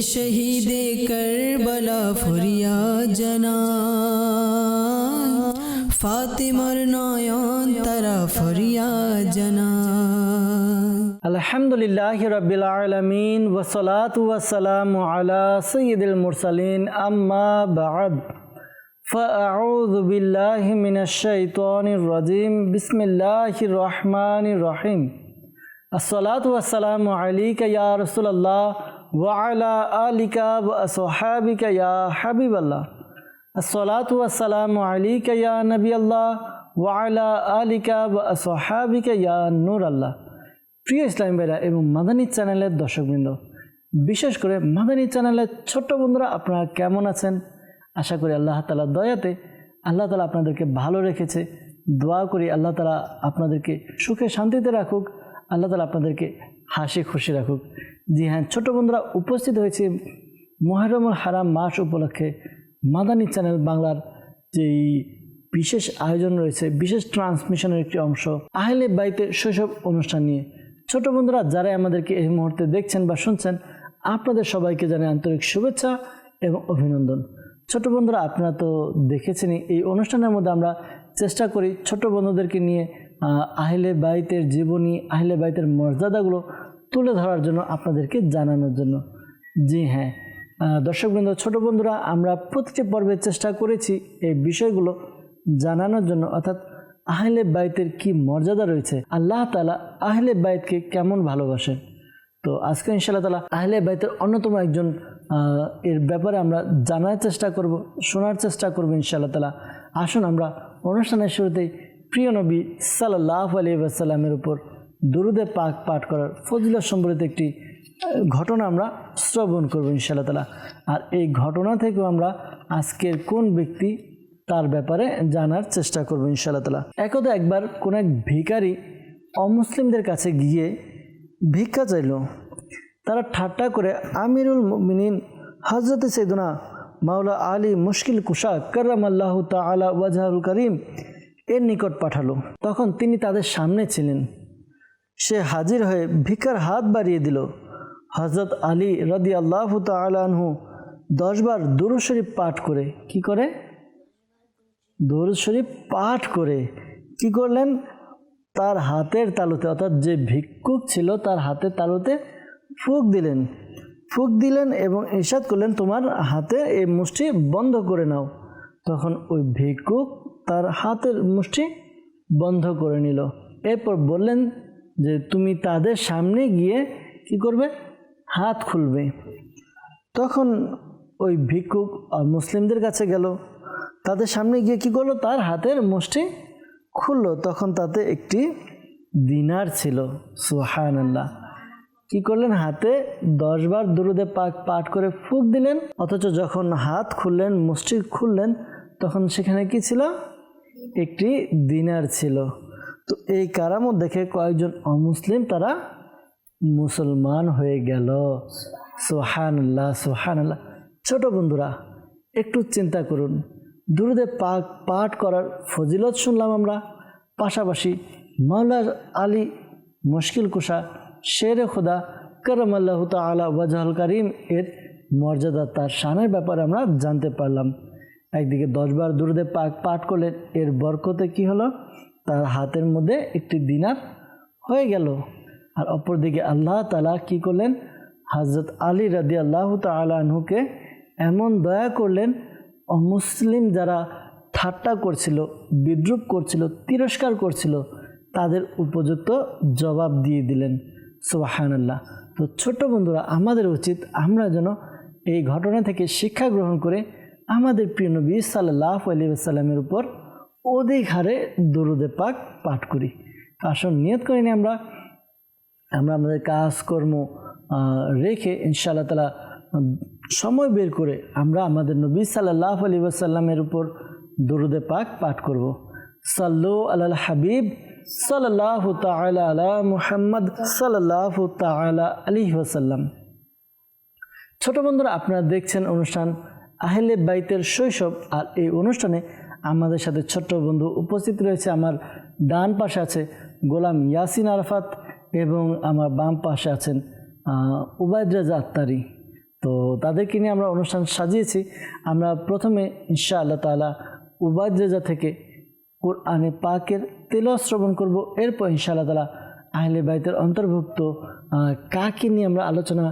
শহীদে করবলা ফরিয়া জনা ফাতিমার নয়ন তারা ফরিয়া জনা আলহামদুলিল্লাহ রবিল আলমিন ওসলাত ওয়াসালাম আলা সৈয়দুল মুরসালিন আম্মা বাদ فأعوذ بالله من الشيطان الرجيم بسم الله الرحمن الرحيم الصلاة والسلام عليك يا رسول الله ইয়া হাবিব আল্লাহ আল্লাহ ইয়া আল্লাহ প্রিয় এবং চ্যানেলের দর্শকবৃন্দ, বিশেষ করে মাদানী চ্যানেলের ছোট্ট বন্ধুরা, আপনারা কেমন আছেন? আশা করি আল্লাহ তালা দয়াতে আল্লাহ তালা আপনাদেরকে ভালো রেখেছে। দোয়া করি আল্লাহ তালা আপনাদেরকে সুখে শান্তিতে রাখুক। আল্লাহ তালা আপনাদেরকে হাসি খুশি রাখুক। জি হ্যাঁ ছোট বন্ধুরা উপস্থিত হয়েছে মোহরমুল হারাম মাস উপলক্ষে মাদানী চ্যানেল বাংলার যেই বিশেষ আয়োজন রয়েছে বিশেষ ট্রান্সমিশনের একটি অংশ। আহলে বাইতে শৈশব অনুষ্ঠান নিয়ে। ছোট বন্ধুরা যারা আমাদেরকে এই মুহূর্তে দেখছেন বা শুনছেন আপনাদের সবাইকে জানাই আন্তরিক শুভেচ্ছা এবং অভিনন্দন। ছোট বন্ধুরা আপনারা তো দেখেছেনই এই অনুষ্ঠানের মধ্যে আমরা চেষ্টা করি ছোট বন্ধুদেরকে নিয়ে আহ, আহলে বাইতের জীবনী আহলে বাইতের মর্যাদাগুলো তুলে ধরার জন্য আপনাদেরকে জানানোর জন্য। জি হ্যাঁ দর্শকবৃন্দ, ছোট বন্ধুরা, আমরা প্রতিটি পর্বে চেষ্টা করেছি এই বিষয়গুলো জানানোর জন্য। অর্থাৎ আহলে বাইতের কি মর্যাদা রয়েছে? আল্লাহ তালা আহলে বাইতকে কেমন ভালোবাসেন? তো আজকে ইনশাআল্লাহ তালা আহলে বাইতের অন্যতম একজন এর ব্যাপারে আমরা জানার চেষ্টা করব, শোনার চেষ্টা করব ইনশাআল্লাহ তালা আসুন আমরা অনুষ্ঠানের শুরুতেই প্রিয় নবী সাল্লাহ আলী আসাল্লামের উপর দুরুদে পাক পাঠ করার ফজিলত সম্বলিত একটি ঘটনা আমরা শ্রবণ করব ইনশাআল্লাহ তালা আর এই ঘটনা থেকেও আমরা আজকের কোন ব্যক্তি তার ব্যাপারে জানার চেষ্টা করব ইনশাআল্লাহ তালা একদা একবার কোন এক ভিখারি অমুসলিমদের কাছে গিয়ে ভিক্ষা চাইল। তারা ঠাট্টা করে, আমিরুল মিনিন হজরত সৈদুনা মাওলা আলী মুশকিল কুশা করম আল্লাহ তালা ওয়াজাহুল করিম, এর নিকট পাঠালো। তখন তিনি তাদের সামনে ছিলেন। সে হাজির হয়ে ভিক্ষার হাত বাড়িয়ে দিল। হজরত আলী রদি আল্লাহ তালহু দশবার দুরু শরীফ পাঠ করে কি করে? দরুদ শরীফ পাঠ করে কি করলেন? তার হাতের তালুতে অর্থাৎ যে ভিক্ষুক ছিল তার হাতের তালুতে ফুক দিলেন। ফুক দিলেন এবং ইরশাদ করলেন, তোমার হাতে এই মুষ্টি বন্ধ করে নাও। তখন ওই ভিক্ষুক তার হাতের মুষ্টি বন্ধ করে নিল। এরপর বললেন যে তুমি তাদের সামনে গিয়ে কি করবে? হাত খুলবে। তখন ওই ভিক্ষুক মুসলিমদের কাছে গেল। তাদের সামনে গিয়ে কি করল? তার হাতের মুষ্টি খুললো। তখন তাতে একটি দিনার ছিল। সুহান আল্লাহ কি করলেন? হাতে দশবার দুরুদে পাক পাঠ করে ফুক দিলেন। অথচ যখন হাত খুললেন, মুষ্টি খুললেন, তখন সেখানে কি ছিল? একটি দিনার ছিল। তো এই কারামত দেখে কয়েকজন অমুসলিম তারা মুসলমান হয়ে গেল। সোহান আল্লাহ সোহান আল্লাহ ছোট বন্ধুরা, একটু চিন্তা করুন। দুরুদে পাক পাঠ করার ফজিলত শুনলাম আমরা। পাশাপাশি মাওলা আলী মুশকিল কুষা শেরে খোদা করম আল্লাহ তালা ওয়াজাহুল করিম এর মর্যাদা তার শানের ব্যাপারে আমরা জানতে পারলাম। একদিকে দশবার দুরুদে পাক পাঠ করলেন, এর বরকতে কি হলো? তার হাতের মধ্যে একটি দিনার হয়ে গেল। আর অপরদিকে আল্লাহ তালা কি করলেন? হজরত আলী রাদি আল্লাহ তালহুকে এমন দয়া করলেন, অমুসলিম যারা ঠাট্টা করছিল, বিদ্রুপ করছিল, তিরস্কার করছিল, তাদের উপযুক্ত জবাব দিয়ে দিলেন। সুবাহান আল্লাহ তো ছোট্ট বন্ধুরা, আমাদের উচিত আমরা যেন এই ঘটনা থেকে শিক্ষা গ্রহণ করে আমাদের প্রিয় নবী সাল্লাহ আলী সাল্লামের উপর অধিক হারে দরুদে পাক পাঠ করি। তো আসুন, নিয়ত করিনি আমরা। আমরা আমাদের কাজকর্ম রেখে ইনশাআল্লাহ তালা সময় বের করে আমরা আমাদের নবী সাল্লাহ আলী ওয়াসাল্লামের উপর দরুদে পাক পাঠ করব। সাল্লু আলাল হাবিব সাল্লাহ তালা আলা মুহাম্মদ সাল্লাহ তালা আলী ওয়াসাল্লাম। ছোট বন্ধুরা, আপনারা দেখছেন অনুষ্ঠান আহলে বাইতের শৈশব। আর এই অনুষ্ঠানে আমাদের সাথে ছোট্ট বন্ধু উপস্থিত রয়েছে। আমার ডান পাশে আছে গোলাম ইয়াসিন আরাফাত এবং আমার বাম পাশে আছেন উবায়দ রাজা আত্তারি তো তাদেরকে নিয়ে আমরা অনুষ্ঠান সাজিয়েছি। আমরা প্রথমে ইনশা আল্লাহ তালা উবাদ রেজা থেকে কোরআনে পাকের তেল শ্রবণ করব। এরপর ইনশা আল্লাহ তালা আহলে বাইতের অন্তর্ভুক্ত কাকে নিয়ে আমরা আলোচনা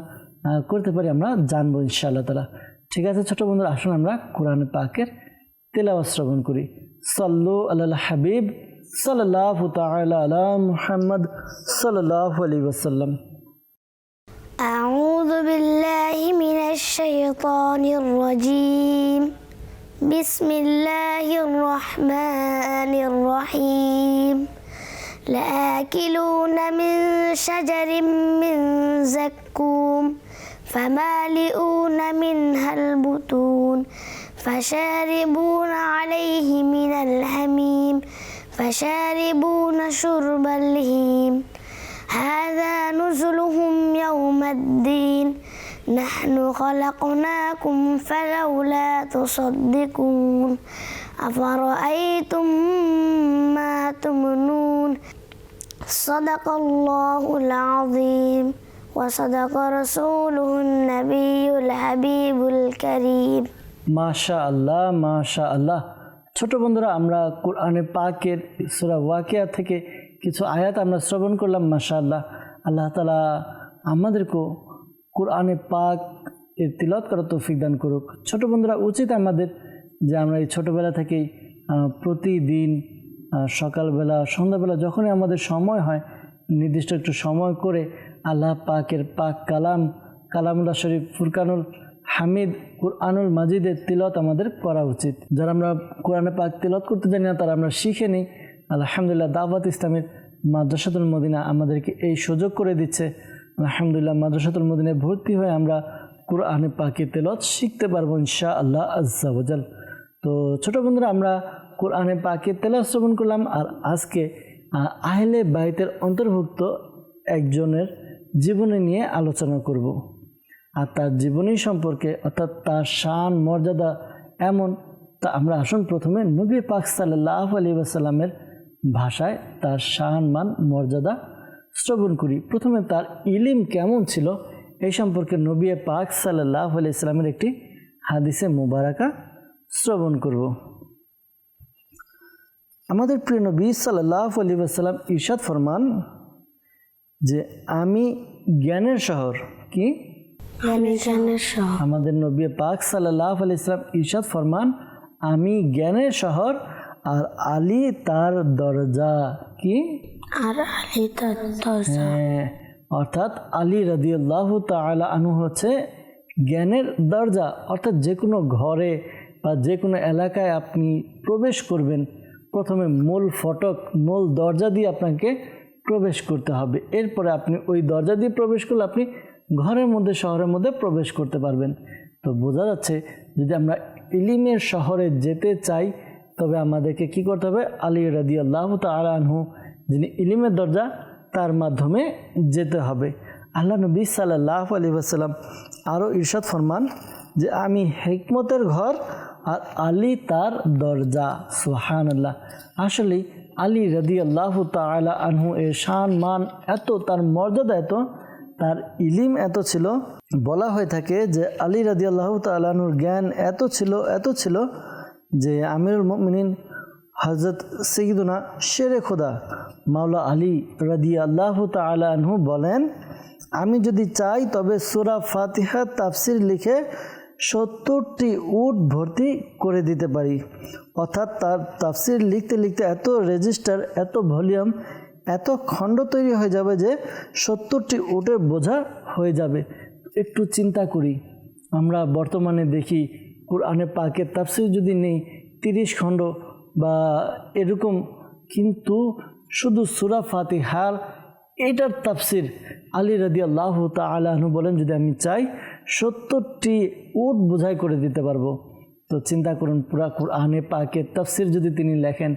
করতে পারি আমরা জানব ইনশা আল্লাহ তালা ঠিক আছে ছোট বন্ধুরা, আসুন আমরা কোরআনে পাকের তেলাওয়াত শ্রবণ করি সাল্লু আল্লাহ হাবিব সাল্লাহ তাআলা আলা মুহাম্মদ সাল্লাহ আলী ওসাল্লাম أعوذ بالله من الشيطان الرجيم بسم الله الرحمن الرحيم لآكلون من شجر من زكوم فمالئون منها البطون فشاربون عليه من الحميم فشاربون شرب الهيم. هذا نزلهم يوم الدين. نحن خلقناكم فلولا تصدقون. أفرأيتم ما تمنون؟ صدق الله العظيم. وصدق رسوله النبي الحبيب الكريم. মাশা আল্লাহ মাশা আল্লাহ ছোট বন্ধুরা, আমরা কোরআনে পাকের সুরা ওয়াকিয়া থেকে কিছু আয়াত আমরা শ্রবণ করলাম মাশা আল্লাহ আল্লাহ তালা আমাদেরকেও কোরআনে পাক এর তিলত করার তৌফিক দান করুক। ছোট বন্ধুরা, উচিত আমাদের যে আমরা এই ছোটোবেলা থেকেই প্রতিদিন সকালবেলা, সন্ধ্যাবেলা যখনই আমাদের সময় হয়, নির্দিষ্ট একটু সময় করে আল্লাহ পাকের পাক কালাম, কালামুল্লাহ শরীফ ফুরকানুল হামিদ কুরআনুল মাজিদের তিলত আমাদের করা উচিত। যারা আমরা কোরআনে পাক তিলত করতে জানি না, তারা আমরা শিখে নিই। আলহামদুলিল্লাহ, দাওয়াত ইসলামের মাদ্রাসাতুল মদিনা আমাদেরকে এই সুযোগ করে দিচ্ছে। আলহামদুলিল্লাহ, মাদ্রাসাতুল মদিনায় ভর্তি হয়ে আমরা কোরআনে পাকে তেলত শিখতে পারব ইনশা আল্লাহ আজ্জাবজাল তো ছোট বন্ধুরা, আমরা কোরআনে পাকে তেলত শ্রবণ করলাম আর আজকে আহলে বাইতের অন্তর্ভুক্ত একজনের জীবনী নিয়ে আলোচনা করব। আর তার জীবনী সম্পর্কে, অর্থাৎ তার শান, মর্যাদা এমন, তা আমরা আসুন প্রথমে নবী পাক সাল্লাহ আলী আসাল্লামের ভাষায় তার শান, মান, মর্যাদা শ্রবণ করি। প্রথমে তার ইলিম কেমন ছিল, এই সম্পর্কে নবী পাক সাল্লাহ আলি ইসলামের একটি হাদিসে মুবারাকা শ্রবণ করব। আমাদের প্রিয় নবী সাল্লাহ আলী আসাল্লাম ইরশাদ ফরমান যে, আমি জ্ঞানের শহর কি? আমি আমাদের নবী পাক সাল্লাহ আলি ইসলাম ইরশাদ ফরমান আমি জ্ঞানের শহর আর আলী তার দরজা কি? আর আলী তার দরজা। হ্যাঁ, অর্থাৎ আলী রাদিউল্লাহ তাআলা আনু হচ্ছে জ্ঞানের দরজা। অর্থাৎ যে কোনো ঘরে বা যে কোনো এলাকায় আপনি প্রবেশ করবেন প্রথমে মূল ফটক মূল দরজা দিয়ে আপনাকে প্রবেশ করতে হবে। এরপরে আপনি ওই দরজা দিয়ে প্রবেশ করলে আপনি ঘরের মধ্যে, শহরের মধ্যে প্রবেশ করতে পারবেন। তো বোঝা যাচ্ছে, যদি আমরা ইলিমের শহরে যেতে চাই, তবে আমাদেরকে কি করতে হবে? আলী রাদি আল্লাহ তালা আনহু, যিনি ইলিমের দরজা, তার মাধ্যমে যেতে হবে। আল্লাহ নবী সাল্লাহ আলী আসাল্লাম আরও ইরশাদ ফরমান যে, আমি হেকমতের ঘর আর আলী তার দরজা। সুহান আল্লাহ আসলে আলী রদি আল্লাহ তালা আনহু এর শান, মান এত, তার মর্যাদা এত তার ইলিম এত ছিল, বলা হয়ে থাকে যে আলী রাদি আল্লাহ তালানুর জ্ঞান এত ছিল এত ছিল যে আমিরুল মিনিন হজরত সঈদুনা শেরে খোদা মাওলা আলী রাদি আল্লাহ তালাহু বলেন, আমি যদি চাই তবে সুরা ফাতিহা তাফসির লিখে সত্তরটি উট ভর্তি করে দিতে পারি। অর্থাৎ তার তাফসির লিখতে লিখতে এত রেজিস্টার এত ভলিউম এত খণ্ড তৈরি হয়ে যাবে যে সত্তরটি উটের বোঝা হয়ে যাবে। একটু চিন্তা করি। আমরা বর্তমানে দেখি কোরআনে পাকের তাফসির যদি নেই, তিরিশ খণ্ড বা এরকম, কিন্তু শুধু সুরা ফাতিহার এটার তাফসির আলী রাদি আল্লাহ তালু বলেন, যদি আমি চাই, সত্তরটি উট বোঝাই করে দিতে পারব। তো চিন্তা করুন, পুরা কোরআনে পাকের তাফসির যদি তিনি লেখেন,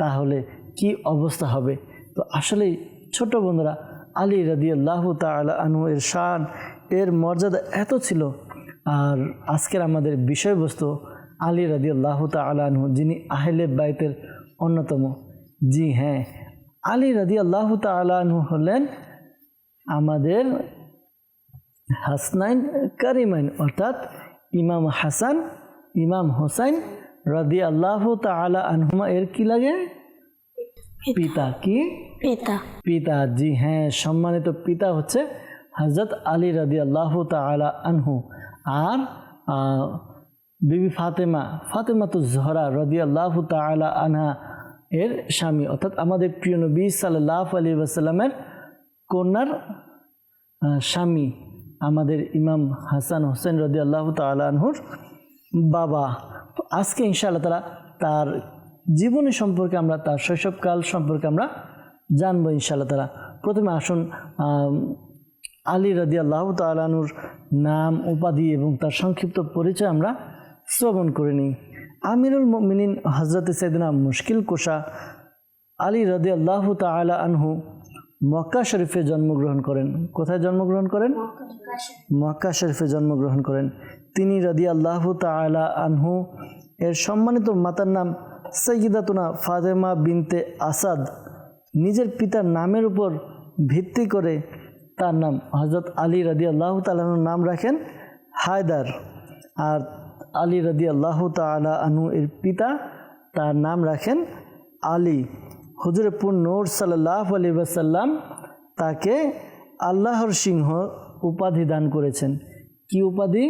তাহলে কি অবস্থা হবে? তো আসলেই ছোট বন্ধুরা, আলী রাদি আল্লাহ তালা আনু এর শান, এর মর্যাদা এত ছিল। আর আজকের আমাদের বিষয়বস্তু আলী রাদি আল্লাহ তালাহু যিনি আহলে বাইতের অন্যতম। জি হ্যাঁ আলী রাদি আল্লাহ তালাহু হলেন আমাদের হাসনাইন কারিমাইন, অর্থাৎ ইমাম হাসান, ইমাম হোসাইন রাদি আল্লাহ তালা আনহুমা এর কি লাগে? পিতা। কি? পিতা। পিতা জি হ্যাঁ সম্মানিত পিতা হচ্ছে হজরত আলী রাদি আল্লাহ তালা আনহু। আর বিবি ফাতেমা ফাতেমা তো জহরা রদি আল্লাহ তালা আনহা এর স্বামী। অর্থাৎ আমাদের প্রিয় নবী সাল্লাহ আলী ওয়াসাল্লামের কন্যার স্বামী আমাদের ইমাম হাসান হোসেন রদি আল্লাহ তালা আনহুর বাবা। আজকে ইনশাআল্লাহ তালা তার জীবনী সম্পর্কে আমরা, তার শৈশবকাল সম্পর্কে আমরা জানব ইনশাআল্লাহ তালা প্রথমে আসুন আলী রাদি আল্লাহ তালানুর নাম, উপাধি এবং তার সংক্ষিপ্ত পরিচয় আমরা শ্রবণ করে নিই। আমিরুল মিনিন হজরত সৈদিনা মুশকিল কোষা আলী রাদি আল্লাহ তালা আনহু মক্কা শরীফে জন্মগ্রহণ করেন। কোথায় জন্মগ্রহণ করেন? মক্কা শরীফে জন্মগ্রহণ করেন। তিনি রাদি আল্লাহ তালা আনহু এর সম্মানিত মাতার নাম সৈয়দাতুনা ফাতেমা বিনতে আসাদ নিজের পিতার নামের উপর ভিত্তি করে তার নাম হজরত আলী রাদি আল্লাহ তালাহুর নাম রাখেন হায়দার। আর আলী রাদি আল্লাহ তালা আনু এর পিতা তার নাম রাখেন আলী। হুজুরপুর নূর সাল্লাহ আলী বাসাল্লাম তাকে আল্লাহর সিংহ উপাধি দান করেছেন। কি উপাধি?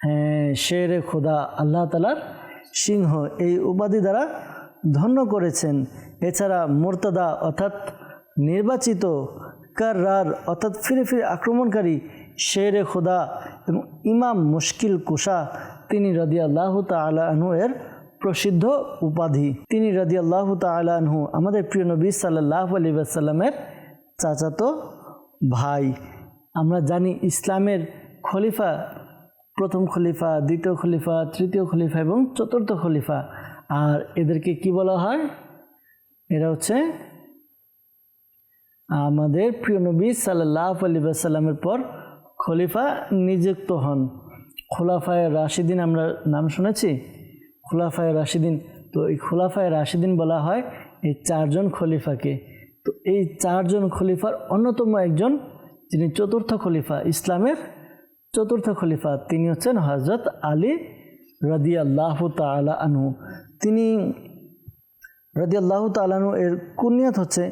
হ্যাঁ শেরে খোদা আল্লাহ তালার সিংহ এই উপাধি দ্বারা ধন্য করেছেন। এছাড়া মোর্তাদা অর্থাৎ নির্বাচিত কার্রার অর্থাৎ ফিরে ফিরে আক্রমণকারী শেরে খোদা এবং ইমাম মুশকিল কুষা তিনি রদি আল্লাহ তালু এর প্রসিদ্ধ উপাধি। তিনি রদি আল্লাহ তালু আমাদের প্রিয় নবী সাল্লাহ আলী আসাল্লামের চাচাতো ভাই। আমরা জানি ইসলামের খলিফা প্রথম খলিফা, দ্বিতীয় খলিফা, তৃতীয় খলিফা এবং চতুর্থ খলিফা। আর এদেরকে কি বলা হয়? এরা হচ্ছে আমাদের প্রিয় নবী সাল্লাহ আলী সাল্লামের পর খলিফা নিযুক্ত হন। খোলাফায় রাশিদিন আমরা নাম শুনেছি? খোলাফায় রাশিদিন। তো এই খোলাফায় রাশিদিন বলা হয় এই চারজন খলিফাকে। তো এই চারজন খলিফার অন্যতম একজন, যিনি চতুর্থ খলিফা ইসলামের চতুর্থ খলিফা, তিনি হচ্ছেন হজরত আলী রদি আল্লাহ তালা আনহু। তিনি রদি আল্লাহ তালানু এর কুনিয়ত হচ্ছে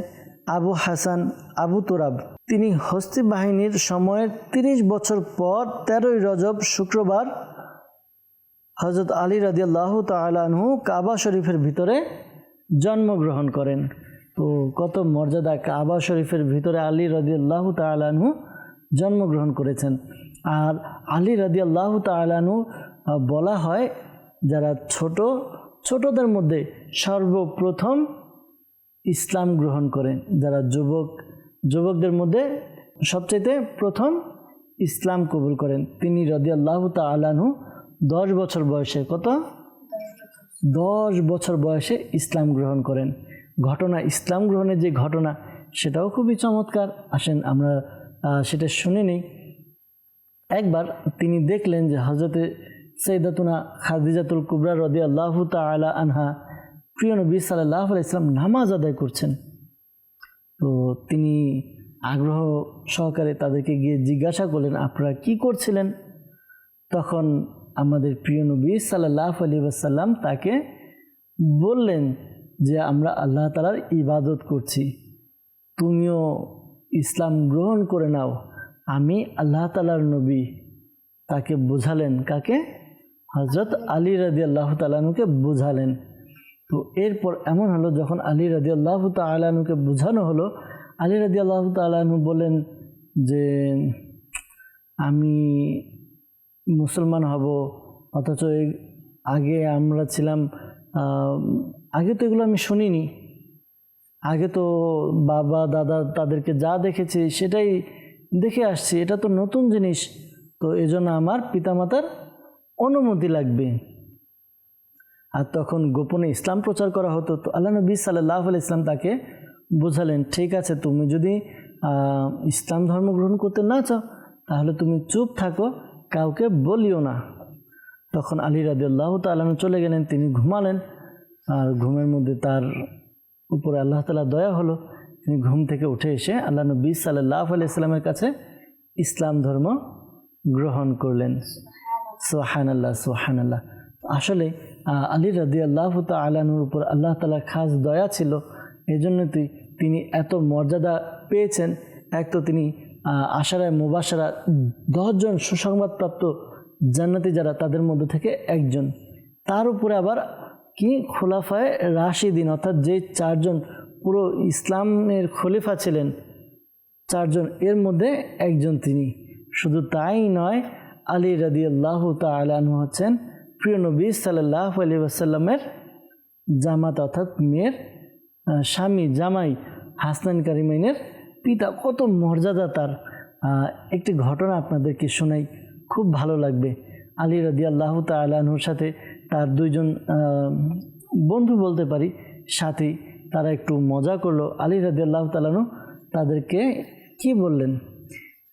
আবু হাসান, আবু তুরাব। তিনি হস্তি বাহিনীর সময়ের ৩০ বছর পর তেরোই রজব শুক্রবার হজরত আলী রাজি আল্লাহ তালানহু কাবা শরীফের ভিতরে জন্মগ্রহণ করেন। তো কত মর্যাদা, কাবা শরীফের ভিতরে আলী রাজি আল্লাহ তালানহু জন্মগ্রহণ করেছেন। আর আলী রাজি আল্লাহ তালানহু বলা হয় যারা ছোট, ছোটদের মধ্যে সর্বপ্রথম ইসলাম গ্রহণ করেন। যারা যুবক, যুবকদের মধ্যে সবচেয়ে প্রথম ইসলাম কবুল করেন। তিনি রদি আল্লাহ তালানহু দশ বছর বয়সে কত? দশ বছর বয়সে ইসলাম গ্রহণ করেন। ঘটনা, ইসলাম গ্রহণের যে ঘটনা, সেটাও খুবই চমৎকার। আসেন আমরা সেটা শুনে নিই। একবার তিনি দেখলেন যে হজরতে সৈদাতুনা খাদিজাতুল কুবরা রদি আল্লাহ তালা আনহা প্রিয় নবী সাল্লাহ ইসলাম নামাজ আদায় করছেন। তো তিনি আগ্রহ সহকারে তাদেরকে গিয়ে জিজ্ঞাসা করলেন, আপনারা কি করছিলেন? তখন আমাদের প্রিয় নবী সাল্লাহ আলী আসাল্লাম তাকে বললেন যে, আমরা আল্লাহ তালার ইবাদত করছি। তুমিও ইসলাম গ্রহণ করে নাও। আমি আল্লাহ তালার নবী তাকে বোঝালেন কাকে? হজরত আলী রাজি আল্লাহ তালানুকে বোঝালেন। তো এরপর এমন হলো, যখন আলী রাজি আল্লাহ তালানুকে বোঝানো হলো, আলী রাজি আল্লাহ তালানু বলেন যে, আমি মুসলমান হব, অথচ আগে আমরা ছিলাম আগে তো এগুলো আমি শুনিনি। আগে তো বাবা, দাদা তাদেরকে যা দেখেছি সেটাই দেখে আসছি, এটা তো নতুন জিনিস। তো এজন্য আমার পিতামাতার অনুমতি লাগবে। আর তখন গোপনে ইসলাম প্রচার করা হতো, তো আল্লাহ নবী সাল্লাহ আলি ইসলাম তাকে বোঝালেন, ঠিক আছে, তুমি যদি ইসলাম ধর্ম গ্রহণ করতে না চাও, তাহলে তুমি চুপ থাকো, কাউকে বলিও না। তখন আলী রাদিউল্লাহ তালন চলে গেলেন, তিনি ঘুমালেন। আর ঘুমের মধ্যে তার উপরে আল্লাহ তালা দয়া হলো। তিনি ঘুম থেকে উঠে এসে আল্লাহ নবী সাল্লাহ আলি ইসলামের কাছে ইসলাম ধর্ম গ্রহণ করলেন। সোহান আল্লাহ সোহান আল্লাহ আসলে আলী রাদি আল্লাহ আলানুর উপর আল্লাহ তালা খাস দয়া ছিল এই জন্য তিনি এত মর্যাদা পেয়েছেন। এক তো তিনি আশারায় মুবাসারা দশজন সুসংবাদপ্রাপ্ত জান্নাতি যারা তাদের মধ্যে থেকে একজন। তার উপরে আবার কি? খোলাফায় রাশিদিন, অর্থাৎ যে চারজন পুরো ইসলামের খলিফা ছিলেন চারজন, এর মধ্যে একজন তিনি। শুধু তাই নয়, আলী রাদি আল্লাহ তালু হচ্ছেন প্রিয় নবী সাল্লাহ আলী আসাল্লামের জামাত অর্থাৎ মেয়ের স্বামী জামাই হাসনান কারিমাইনের পিতা। কত মর্যাদা তার। একটি ঘটনা আপনাদেরকে শোনাই, খুব ভালো লাগবে। আলী রাদি আল্লাহ তালুর সাথে তার দুইজন বন্ধু বলতে পারি, সাথী। তারা একটু মজা করল। আলী রাদি আল্লাহ তালানু তাদেরকে কি বললেন?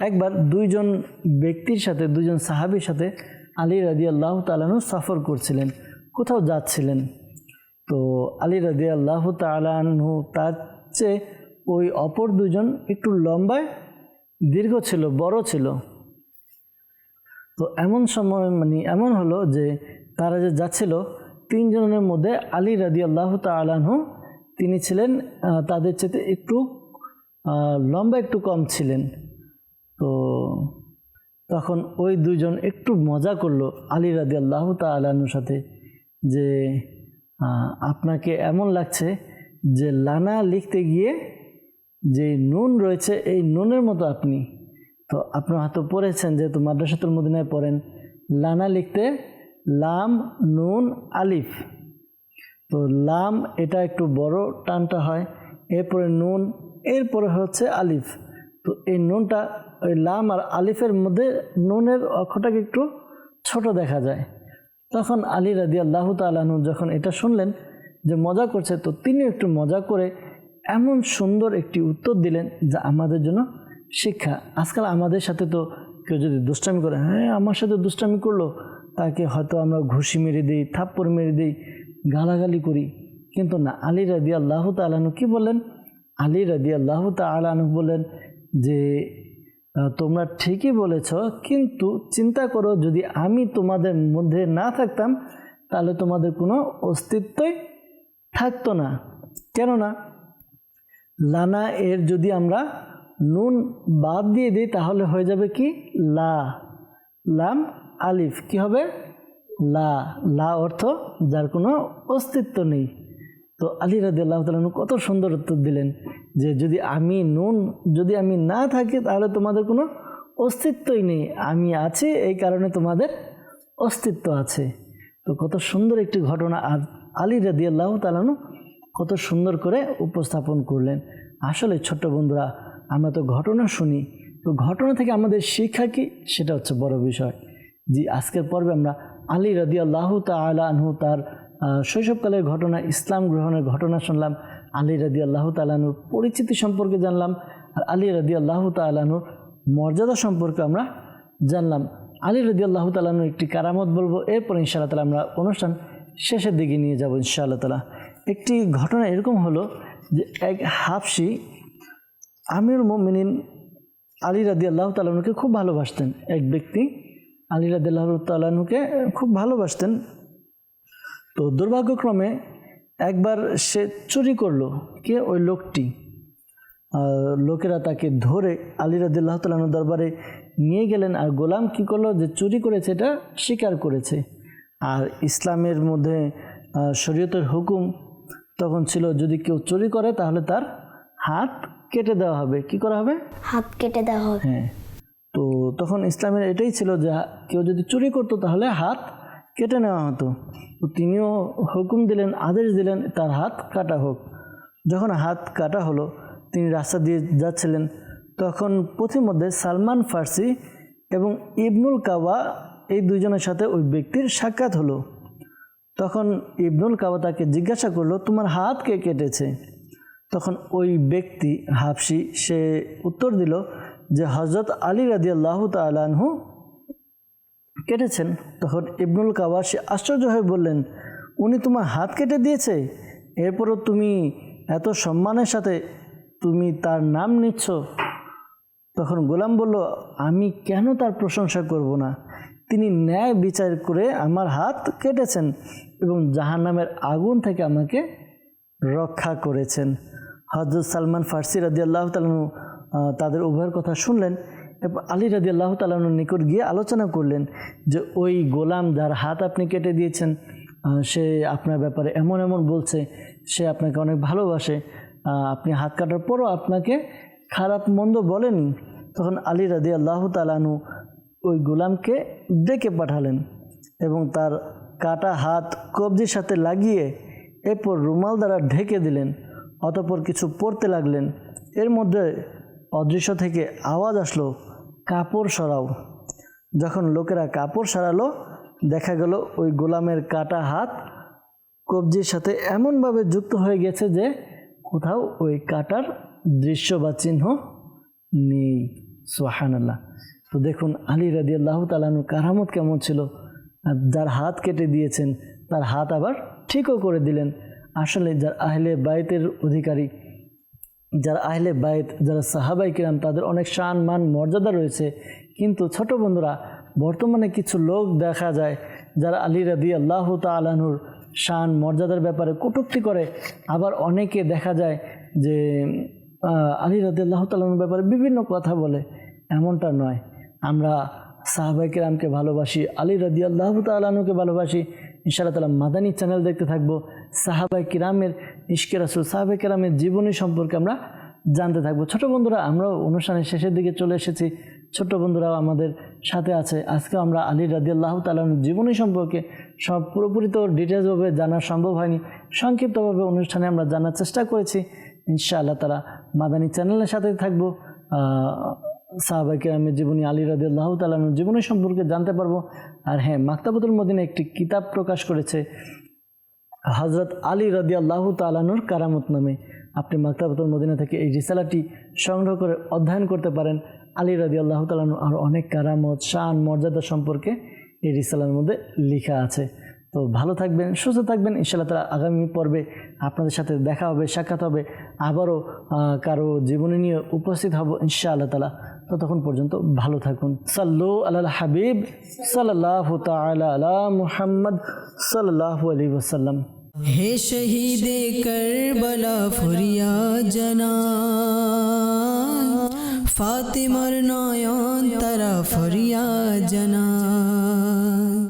একবার দুইজন ব্যক্তির সাথে, দুইজন সাহাবির সাথে আলী রাদি আল্লাহ তালানু সফর করছিলেন, কোথাও যাচ্ছিলেন। তো আলী রাদি আল্লাহ তালানহু তার চেয়ে ওই অপর দুজন একটু লম্বায়, দীর্ঘ ছিল, বড় ছিল। তো এমন সময় মানে এমন হলো যে তারা যে যাচ্ছিল, তিনজনের মধ্যে আলী রাদি আল্লাহ তালানহু তিনি ছিলেন তাদের চেয়ে একটু লম্বা একটু কম ছিলেন। তো তখন ওই দুইজন একটু মজা করল আলী রাদি আল্লাহ তালানুর সাথে যে আপনাকে এমন লাগছে যে লানা লিখতে গিয়ে যে নুন রয়েছে, এই নুনের মতো আপনি। তো আপনার হয়তো পড়েছেন যেহেতু মাদ্রাসাতুল মদিনায় পড়েন, লানা লিখতে লাম, নুন, আলিফ। তো লাম এটা একটু বড়, টানটা হয়। এরপরে নুন, এরপরে হচ্ছে আলিফ। তো এই নুনটা ওই লাম আর আলিফের মধ্যে নুনের অক্ষরটাকে একটু ছোট দেখা যায়। তখন আলী রাদি আল্লাহ তালাহু যখন এটা শুনলেন যে মজা করছে, তো তিনি একটু মজা করে এমন সুন্দর একটি উত্তর দিলেন যা আমাদের জন্য শিক্ষা। আজকাল আমাদের সাথে তো কেউ যদি দুষ্টামি করে হ্যাঁ আমার সাথে দুষ্টামি করল। তাকে হয়তো আমরা ঘুষি মেরে দিই, থাপ্পড় মেরে দিই। গালাগালি করি। কিন্তু না, আলী রাদি আল্লাহ তালানু কি বললেন? আলী রাদি আল্লাহ তালানু বললেন যে তোমরা ঠিকই বলেছ, কিন্তু চিন্তা করো, যদি আমি তোমাদের মধ্যে না থাকতাম, তাহলে তোমাদের কোনো অস্তিত্বই থাকতো না। কেননা, লানা এর যদি আমরা নুন বাদ দিয়ে দিই, তাহলে হয়ে যাবে কি? লা, লাম, আলিফ। কি হবে? লা লা অর্থ যার কোনো অস্তিত্ব নেই। তো আলী রাদি আল্লাহ তালু কত সুন্দর উত্তর দিলেন যে যদি আমি নুন, যদি আমি না থাকি তাহলে তোমাদের কোনো অস্তিত্বই নেই। আমি আছি, এই কারণে তোমাদের অস্তিত্ব আছে। তো কত সুন্দর একটি ঘটনা আর আলী রাদি আল্লাহ তালানু কত সুন্দর করে উপস্থাপন করলেন। আসলে ছোট্ট বন্ধুরা, আমরা তো ঘটনা শুনি। তো ঘটনা থেকে আমাদের শিক্ষা কি? সেটা হচ্ছে বড় বিষয়। জি, আজকের পর্বে আমরা আলী রদি আল্লাহ তালা আনহু তার শৈশবকালের ঘটনা, ইসলাম গ্রহণের ঘটনা শুনলাম। আলী রদি আল্লাহ তালানুর পরিচিতি সম্পর্কে জানলাম আর আলী রদি আল্লাহ তালানুর মর্যাদা সম্পর্কে আমরা জানলাম। আলী রদি আল্লাহ তালানুর একটি কারামত বলব, এরপর ইনশাআল্লাহ তালা আমরা অনুষ্ঠান শেষের দিকে নিয়ে যাব ইনশাআল্লাহ তালা একটি ঘটনা এরকম হলো যে এক হাফসি আমির মোমিনিন আলী রাদি আল্লাহ তালানুকে খুব ভালোবাসতেন। এক ব্যক্তি আলী রাদি আল্লাহ তালানুকে খুব ভালোবাসতেন। তো দুর্ভাগ্যক্রমে একবার সে চুরি করল কে? ওই লোকটি। লোকেরা তাকে ধরে আলী রাদিল্লাহ তালানুর দরবারে নিয়ে গেলেন। আর গোলাম কি করল? যে চুরি করেছে এটা স্বীকার করেছে। আর ইসলামের মধ্যে শরীয়তের হুকুম তখন ছিল যদি কেউ চুরি করে তাহলে তার হাত কেটে দেওয়া হবে। কি করা হবে? হাত কেটে দেওয়া হবে। হ্যাঁ। তখন ইসলামের এটাই ছিল যে কেউ যদি চুরি করতো তাহলে হাত কেটে নেওয়া হতো। তো তিনিও হুকুম দিলেন, আদেশ দিলেন, তার হাত কাটা হোক। যখন হাত কাটা হলো, তিনি রাস্তা দিয়ে যাচ্ছিলেন। তখন পথিমধ্যে সালমান ফার্সি এবং ইবনুল কাবা এই দুজনের সাথে ওই ব্যক্তির সাক্ষাৎ হলো। তখন ইবনুল কাবা তাকে জিজ্ঞাসা করল, তোমার হাত কে কেটেছে? তখন ওই ব্যক্তি হাফসি, সে উত্তর দিল যে হজরত আলী রাজি আল্লাহ তালানহু কেটেছেন, তখন ইবনুল কাবা সে আশ্চর্য হয়ে বললেন, উনি তোমার হাত কেটে দিয়েছে? এরপরও তুমি এত সম্মানের সাথে তুমি তার নাম নিচ্ছ? তখন গোলাম বলল, আমি কেন তার প্রশংসা করব না? তিনি ন্যায় বিচার করে আমার হাত কেটেছেন এবং জাহান্নামের আগুন থেকে আমাকে রক্ষা করেছেন। হজরত সালমান ফার্সি রাদি আল্লাহ তালু তাদের উভয়ের কথা শুনলেন। আলী রাদি আল্লাহ তালানুর নিকট গিয়ে আলোচনা করলেন যে, ওই গোলাম যার হাত আপনি কেটে দিয়েছেন সে আপনার ব্যাপারে এমন এমন বলছে, সে আপনাকে অনেক ভালোবাসে আপনি হাত কাটার পরও আপনাকে খারাপ, মন্দ বলেনি। তখন আলী রাদি আল্লাহ তালানু ওই গোলামকে ডেকে পাঠালেন এবং তার কাটা হাত কবজির সাথে লাগিয়ে এরপর রুমাল দ্বারা ঢেকে দিলেন, অতপর কিছু পড়তে লাগলেন। এর মধ্যে অদৃশ্য থেকে আওয়াজ আসলো, কাপড় সরাও। যখন লোকেরা কাপড় সরালো, দেখা গেল ওই গোলামের কাটা হাত কবজির সাথে এমনভাবে যুক্ত হয়ে গেছে যে কোথাও ওই কাটার দৃশ্য বা চিহ্ন নেই। সোহান আল্লাহ তো দেখুন, আলী রাদি আল্লাহ তালানুর কারামত কেমন ছিল। যার হাত কেটে দিয়েছেন, তার হাত আবার ঠিকও করে দিলেন। আসলে যার আহলে বাইতের অধিকারী যারা আহলে বাইত, যারা সাহাবাই কিরাম, তাদের অনেক শান, মান, মর্যাদা রয়েছে। কিন্তু ছোট বন্ধুরা, বর্তমানে কিছু লোক দেখা যায়, যারা আলী রাদি আল্লাহ তালাহুর শান, মর্যাদার ব্যাপারে কটূক্তি করে। আবার অনেকে দেখা যায় যে আলী রাদি আল্লাহ তালাহুর ব্যাপারে বিভিন্ন কথা বলে। এমনটা নয়। আমরা সাহাবাই কিরামকে ভালোবাসি, আলী রাদি আল্লাহ তালানুকে ভালোবাসি। ইনশাআল্লাহ তালা মাদানী চ্যানেল দেখতে থাকব। সাহাবাই কিরামের ইশকে রাসুল সাহাবাই কিরামের জীবনী সম্পর্কে আমরা জানতে থাকব। ছোট বন্ধুরা, আমরাও অনুষ্ঠানের শেষের দিকে চলে এসেছি। ছোট্ট বন্ধুরাও আমাদের সাথে আছে। আজকে আমরা আলী রাদি আল্লাহ তালানুর জীবনী সম্পর্কে সব পুরোপুরি তো ডিটেলসভাবে জানা সম্ভব হয়নি। সংক্ষিপ্তভাবে অনুষ্ঠানে আমরা জানার চেষ্টা করেছি। ইনশাআল্লাহ তারা মাদানী চ্যানেলের সাথে থাকব। সাহাবাইকে আমি জীবনী আলী রাদি আল্লাহ তালানুর জীবনী সম্পর্কে জানতে পারব। আর হ্যাঁ মাক্তাবতুল মদিনা একটি কিতাব প্রকাশ করেছে হজরত আলী রাদি আল্লাহ তালানুর কারামত নামে। আপনি মাক্তাবতুল মদিনা থেকে এই রিসালাটি সংগ্রহ করে অধ্যয়ন করতে পারেন। আলী রাদি আল্লাহ তালানু আর অনেক কারামত, শান, মর্যাদা সম্পর্কে এই রিসালার মধ্যে লেখা আছে। তো ভালো থাকবেন, সুস্থ থাকবেন। ইনশাআল্লাহ তালা আগামী পর্বে আপনাদের সাথে দেখা হবে, সাক্ষাৎ হবে। আবারও কারও জীবনী নিয়ে উপস্থিত হব ইনশাআল্লাহ তালা ততক্ষণ পর্যন্ত ভালো থাকুন। সাল্লু আল্লাহ হাবিব সাল্লাহ তালা আলা মুহাম্মদ সাল্লাহ আলী ওসাল্লাম হে শহীদ করবলা ফুরিয়া জনা ফাতিমার নয়ন তারা ফরিয়া জনা